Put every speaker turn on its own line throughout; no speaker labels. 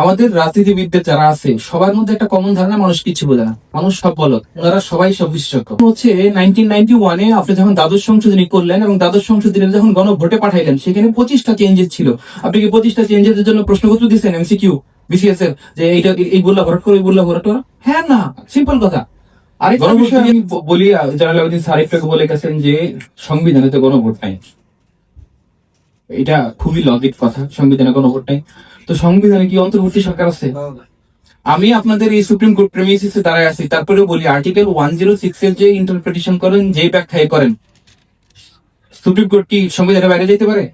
আমাদের রাজনীতিবিদদের যারা আছে সবার মধ্যে একটা কমন ধারণা মানুষ কিছু বোঝে না মানুষ সব বলক ওনারা সবাই সব বিশেষজ্ঞ হচ্ছে নাইনটিন নাইনটি ওয়ানে আপনি যখন দ্বাদশ সংশোধনী করলেন এবং দ্বাদশ সংশোধনী যখন গণভোটে পাঠাইলেন সেখানে পঁচিশটা চেঞ্জেস ছিল। আপনি কি পঁচিশটা চেঞ্জেস জন্য প্রশ্নপত্র দিচ্ছেন এমসিকিউ বিসিএস এর যে এইটা এই বললা ভরাট করো এই বললা ভরাট করো? হ্যাঁ না সিম্পল কথা। আরেকটা বিষয়
আমি বলি জানাল আবেদিন স্যার একটু বলে গেছেন যে সংবিধানে তো গণভোট নাই। এটা খুবই লজিক কথা সংবিধানে গণভোট নাই। তো সংবিধানে কি অন্তর্বর্তী সরকার আছে?
আমি আপনাদের এই সুপ্রিম কোর্ট প্রেমিসিসে দাঁড়ায় আছি তারপরেও বলি আর্টিকেল ওয়ান জিরো সিক্স এর যে ইন্টারপ্রিটেশন করেন যে ব্যাখ্যায় করেন সুপ্রিম কোর্ট কি সংবিধানের বাইরে যেতে পারে?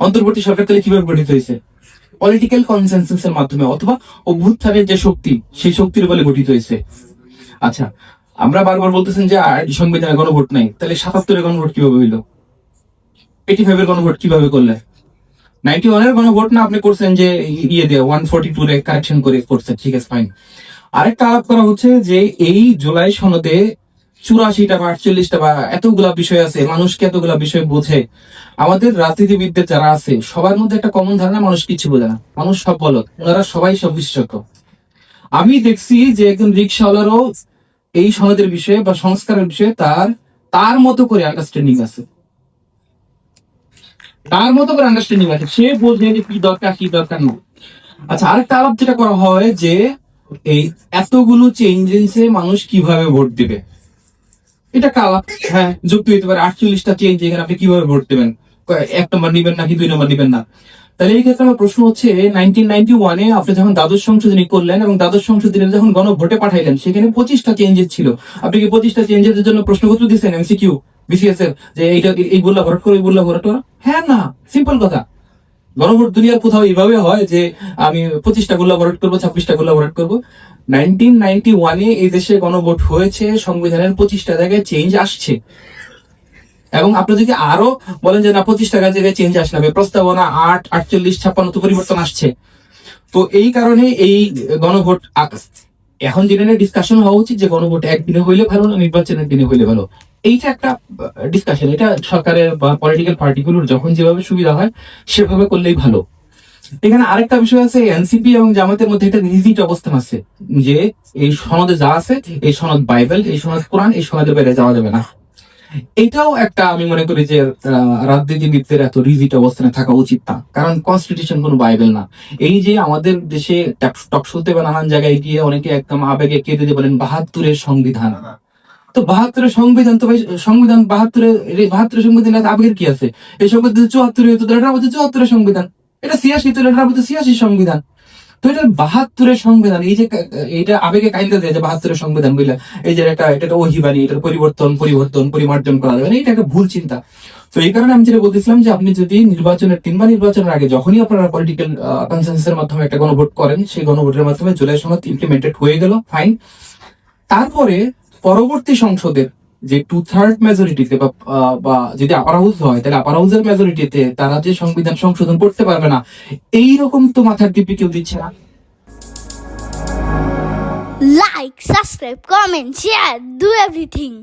অন্তর্বর্তী সরকার তাহলে কীভাবে গঠিত হয়েছে? পলিটিক্যাল কনসেনসাস এর মাধ্যমে অথবা অভ্যুত্থানের যে শক্তি সেই শক্তির বলে গঠিত হয়েছে। আচ্ছা আমরা বারবার বলতেছেন যে সংবিধানে গণভোট নাই তাহলে সাতাত্তরের গণভোট কীভাবে হইল? এইটি কীভাবে নাইনটি না আপনি করছেন যে ইয়ে দিয়ে ওয়ান টু রে কারেকশন করে করছেন, ঠিক আছে ফাইন আরেকটা আলাপ করা হচ্ছে যে এই জুলাই সনদে চুরাশিটা বা আটচল্লিশটা বা এতগুলা বিষয় আছে, মানুষকে এতগুলা বিষয় বোঝে। আমাদের রাজনীতিবিদদের যারা আছে, সবার মধ্যে একটা কমন ধারণা, মানুষ কিছু বোঝে না। মানুষ সব বলক ওনারা সবাই সব বিশেষজ্ঞ। আমি দেখছি যে একজন রিক্সাওয়ালারও এই সনদের বিষয়ে বা সংস্কারের বিষয়ে তার তার মতো করে আন্ডারস্ট্যান্ডিং আছে। তার মতো করে আন্ডারস্ট্যান্ডিং আছে। সে বোঝে যে কি দরকার কি দরকার না। আচ্ছা আরেকটা আলাপ যেটা করা হয় যে, এই এতগুলো চেঞ্জেন্সে মানুষ কীভাবে ভোট দিবে? এটা কালাপ হ্যাঁ যুক্তি হইতে পারে। আটচল্লিশটা চেঞ্জ এখানে আপনি কীভাবে ভোট দেবেন? এক নম্বর নিবেন নাকি দুই নম্বর নিবেন না? তাহলে এই ক্ষেত্রে আমার প্রশ্ন হচ্ছে নাইনটিন নাইনটি ওয়ানে আপনি যখন দ্বাদশ সংশোধনী করলেন এবং দ্বাদশ সংশোধনী যখন গণভোটে পাঠাইলেন, সেখানে পঁচিশটা চেঞ্জেস ছিল। আপনি কি পঁচিশটা চেঞ্জের জন্য প্রশ্নপত্র দিচ্ছেন এমসিকিউ বিসিএস যে এইটা এই বললা ভরাট করো, এই বললা ভরাট করো। হ্যাঁ না সিম্পল কথা। গণভোট দুনিয়ার কোথাও এইভাবে হয় যে আমি পঁচিশটা গোল্লা ভরাট করব, ছাব্বিশটা গোল্লা ভরাট করব। নাইনটিন নাইনটি ওয়ানে এই দেশে গণভোট হয়েছে, সংবিধানের পঁচিশটা জায়গায় চেঞ্জ আসছে। এবং আপনি যদি আরও বলেন যে না পঁচিশ জায়গায় চেঞ্জ আসলে হবে প্রস্তাবনা আট, আটচল্লিশ, ছাপ্পান্ন তো পরিবর্তন আসছে। তো এই কারণে এই গণভোট এখন যেটা নিয়ে ডিসকাশন হওয়া উচিত যে গণভোট একদিনে হইলে ভালো না নির্বাচনের দিনে হইলে ভালো? এইটা একটা ডিসকাশন এটা সরকারের বা পলিটিক্যাল পার্টিগুলোর যখন যেভাবে সুবিধা হয়, সেভাবে করলেই ভালো। এখানে আরেকটা বিষয় আছে, এনসিপি এবং জামাতের মধ্যে একটা নিজিট অবস্থান আছে যে এই সনদে যা আছে, এই সনদ বাইবেল, এই সনদ কোরআন, এই সনদের বাইরে যাওয়া যাবে না। এটাও একটা আমি মনে করি যে আহ, রাজনীতিবিদদের এত রিজিট অবস্থানে থাকা উচিত না। কারণ কনস্টিটিউশন কোনো বাইবেল না। এই যে আমাদের দেশে টকশোতে বা নানান জায়গায় গিয়ে অনেকে একদম আবেগে কেঁদে দিয়ে বলেন বাহাত্তরের সংবিধান। তো বাহাত্তরের সংবিধান তো ভাই সংবিধান বাহাত্তরের বাহাত্তরের সংবিধান আবেগের কি আছে? এই সংবিধান চুয়াত্তর তো চুয়াত্তরের সংবিধান। এটা ছিয়াশি তো এটা ছিয়াশি সংবিধান। তো এটা বাহাত্তরের সংবিধান, এই যে এটা আবেগে কাইন্দা দেয় যে বাহাত্তরের সংবিধান বুঝলে? এই যে এটা একটা ওহিবানি এটার পরিবর্তন পরিবর্তন, পরিমার্জন করা যাবে এটা একটা ভুল চিন্তা। তো এই কারণে আমি যেটা বলতেছিলাম যে আপনি যদি নির্বাচনের, তিনবার নির্বাচনের আগে যখনই আপনারা পলিটিক্যাল কনসেন্সাসের মাধ্যমে একটা গণভোট করেন, সেই গণভোটের মাধ্যমে জুলাই সনদ ইমপ্লিমেন্টেড হয়ে গেল ফাইন তারপরে পরবর্তী সংসদের যে টু থার্ড মেজরিটিতে বা যদি আপার হাউস হয় তাহলে আপার হাউসের মেজরিটিতে তারা যে সংবিধান সংশোধন করতে পারবে না এই রকম তো মাথার টিপি কেউ দিচ্ছে না
like subscribe, comment share, do everything.